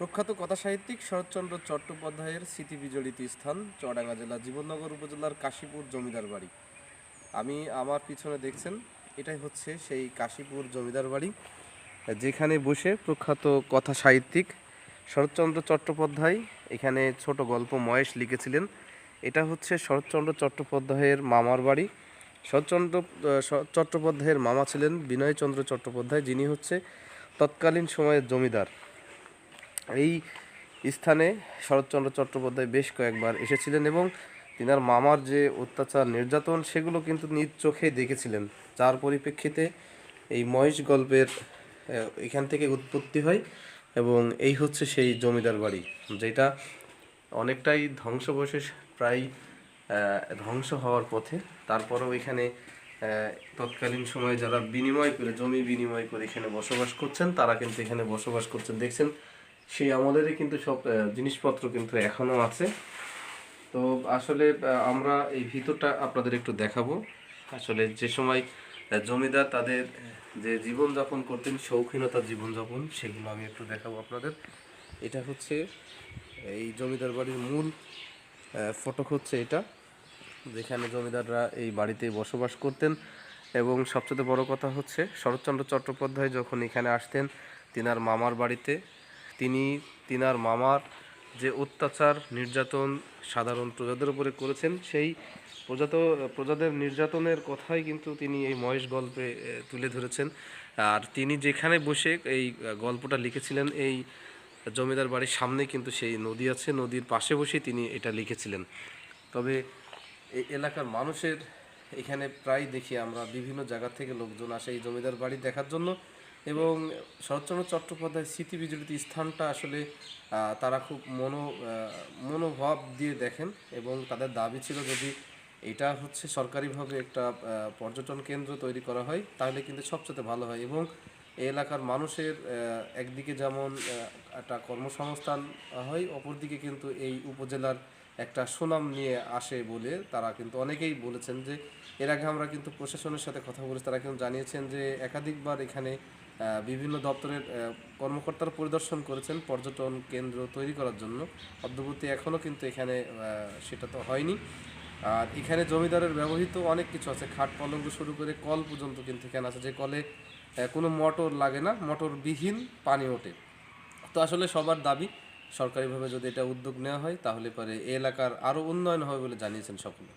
প্রখ্যাত কথাসাহিত্যিক শরৎচন্দ্র চট্টোপাধ্যায়ের স্মৃতি বিজড়িত স্থান চড়াঙ্গা জেলা, জীবননগর উপজেলার কাশীপুর জমিদার বাড়ি। আমি আমার পিছনে দেখছেন, এটাই হচ্ছে সেই কাশীপুর জমিদার বাড়ি, যেখানে বসে প্রখ্যাত কথা সাহিত্যিক শরৎচন্দ্র চট্টোপাধ্যায় এখানে ছোট গল্প মহেশ লিখেছিলেন। এটা হচ্ছে শরৎচন্দ্র চট্টোপাধ্যায়ের মামার বাড়ি। শরৎচন্দ্র চট্টোপাধ্যায়ের মামা ছিলেন বিনয়চন্দ্র চট্টোপাধ্যায়, যিনি হচ্ছে তৎকালীন সময়ের জমিদার। এই স্থানে শরৎচন্দ্র চট্টোপাধ্যায় বেশ কয়েকবার এসেছিলেন এবং তিনার মামার যে অত্যাচার, নির্যাতন, সেগুলো কিন্তু নিজ চোখে দেখেছিলেন। যার পরিপ্রেক্ষিতে এই মহেশ গল্পের এখান থেকে উৎপত্তি হয় এবং এই হচ্ছে সেই জমিদার বাড়ি, যেটা অনেকটাই ধ্বংসবশেষ, প্রায় ধ্বংস হওয়ার পথে। তারপরেও এখানে তৎকালীন সময়ে যারা বিনিময় করে, জমি বিনিময় করে এখানে বসবাস করছেন, তারা কিন্তু এখানে বসবাস করছেন। দেখছেন সেই আমলেরই কিন্তু সব জিনিসপত্র কিন্তু এখনও আছে। তো আসলে আমরা এই ভিতরটা আপনাদের একটু দেখাবো। আসলে যে সময় জমিদার তাদের যে জীবনযাপন করতেন শৌখিনতার জীবনযাপন, সেগুলো আমি একটু দেখাবো আপনাদের। এটা হচ্ছে, এই জমিদার বাড়ির মূল ফটক হচ্ছে এটা, যেখানে জমিদাররা এই বাড়িতে বসবাস করতেন। এবং সবচেয়ে বড় কথা হচ্ছে, শরৎচন্দ্র চট্টোপাধ্যায় যখন এখানে আসতেন, তিনার মামার বাড়িতে তিনি, তিনার মামার যে অত্যাচার, নির্যাতন সাধারণ প্রজাদের উপরে করেছেন, সেই প্রজাত, প্রজাদের নির্যাতনের কথাই কিন্তু তিনি এই মহেশ গল্পে তুলে ধরেছেন। আর তিনি যেখানে বসে এই গল্পটা লিখেছিলেন, এই জমিদার বাড়ির সামনে কিন্তু সেই নদী আছে, নদীর পাশে বসে তিনি এটা লিখেছিলেন। তবে এই এলাকার মানুষের এখানে প্রায় দেখি আমরা বিভিন্ন জায়গা থেকে লোকজন আসে এই জমিদার বাড়ি দেখার জন্য। এবং শরৎচন্দ্র চট্টোপাধ্যায় স্মৃতি বিজড়িত স্থানটা আসলে তারা খুব মনো মনোভাব দিয়ে দেখেন এবং তাদের দাবি ছিল যদি এটা হচ্ছে সরকারিভাবে একটা পর্যটন কেন্দ্র তৈরি করা হয়, তাহলে কিন্তু সবচেয়ে ভালো হয় এবং এলাকার মানুষের একদিকে যেমন একটা কর্মসংস্থান হয়, অপরদিকে কিন্তু এই উপজেলার একটা সুনাম নিয়ে আসে বলে তারা কিন্তু অনেকেই বলেছেন যে, এর আগে আমরা কিন্তু প্রশাসনের সাথে কথা বলেছি, তারা কিন্তু জানিয়েছেন যে একাধিকবার এখানে বিভিন্ন দপ্তরের কর্মকর্তারা পরিদর্শন করেছেন পর্যটন কেন্দ্র তৈরি করার জন্য। অদ্যবর্তী এখনও কিন্তু এখানে সেটা তো হয়নি। আর এখানে জমিদারের ব্যবহৃত অনেক কিছু আছে, খাট পলঙ্গ শুরু করে কল পর্যন্ত কিন্তু এখানে আছে, যে কলে কোনো মোটর লাগে না, মোটরবিহীন পানি ওঠে। তো আসলে সবার দাবি সরকারিভাবে যদি এটা উদ্যোগ নেওয়া হয়, তাহলে পরে এলাকার আরও উন্নয়ন হবে বলে জানিয়েছেন সকলে।